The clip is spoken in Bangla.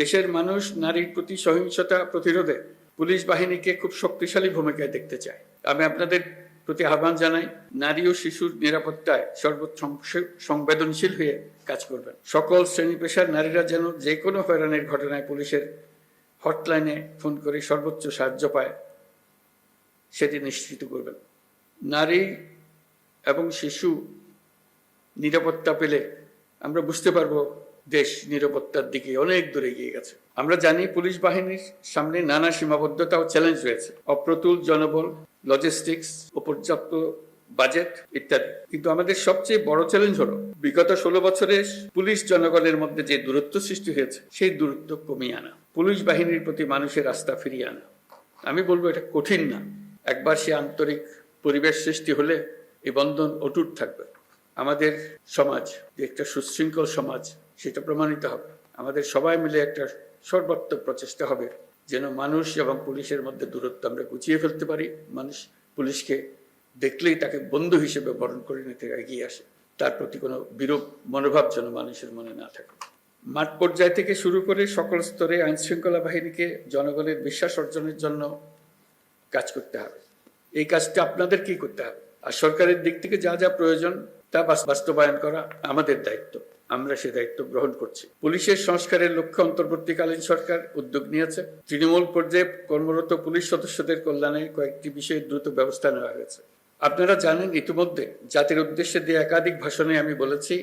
দেশের মানুষ নারীর প্রতি সহিংসতা প্রতিরোধে পুলিশ বাহিনীকে খুব শক্তিশালী ভূমিকায় দেখতে চায়। আমি আপনাদের প্রতি আহ্বান জানাই, নারী ও শিশুর নিরাপত্তায় সর্বোচ্চ সংবেদনশীল হয়ে কাজ করবেন। সকল শ্রেণি পেশার নারীরা যেন যে কোনো হয়রানির ঘটনায় পুলিশের হটলাইনে ফোন করে সর্বোচ্চ সাহায্য পায়, সেটি নিশ্চিত করবেন। নারী এবং শিশু নিরাপত্তা পেলে আমরা বুঝতে পারব দেশ নিরাপত্তার দিকে অনেক দূরে এগিয়ে গেছে। আমরা জানি পুলিশ বাহিনীর সামনে নানা সীমাবদ্ধতা ও চ্যালেঞ্জ রয়েছে। অপ্রতুল জনবল লজিস্টিক্স ও পর্যাপ্ত বাজেট ইত্যাদি। কিন্তু আমাদের সবচেয়ে বড় চ্যালেঞ্জ হলো, বিগত ষোলো বছরে পুলিশ জনগণের মধ্যে যে দূরত্ব সৃষ্টি হয়েছে, সেই দূরত্ব কমিয়ে আনা, পুলিশ বাহিনীর প্রতি মানুষের আস্থা ফিরিয়ে আনা। আমি বলব এটা কঠিন না। একবার সে আন্তরিক পরিবেশ সৃষ্টি হলে এই বন্ধন অটুট থাকবে। আমাদের সমাজ একটা সুশৃঙ্খল সমাজ সেটা প্রমাণিত হবে। আমাদের সবাই মিলে একটা সর্বাত্মক প্রচেষ্টা হবে যেন মানুষ এবং পুলিশের মধ্যে দূরত্ব আমরা গুছিয়ে ফেলতে পারি। মানুষ পুলিশকে দেখলেই তাকে বন্ধু হিসেবে বরণ করে নিতে এগিয়ে আসে। তার প্রতি কোনো বিরূপ মনোভাব যেন মানুষের মনে না থাকে। মাঠ পর্যায় থেকে শুরু করে সকল স্তরে আইন শৃঙ্খলা বাহিনীকে জনগণের বিশ্বাস অর্জনের জন্য কাজ করতে হবে। এই কাজটা আপনাদের কি করতে হবে? আর সরকারের দিক থেকে যা যা প্রয়োজন তা বাস্তবায়ন করা আমাদের দায়িত্ব। আমরা সে দায়িত্ব গ্রহণ করছি। পুলিশের সংস্কারের লক্ষ্যে অন্তর্বর্তীকালীন সরকার উদ্যোগ নিয়েছে। তৃণমূল পর্যায়ে কর্মরত পুলিশ সদস্যদের কল্যাণে কয়েকটি বিষয়ে দ্রুত ব্যবস্থা নেওয়া হয়েছে। আপনারা জানেন ইতিমধ্যে জাতির উদ্দেশ্যে দিয়ে একাধিক ভাষণে আমি বলেছি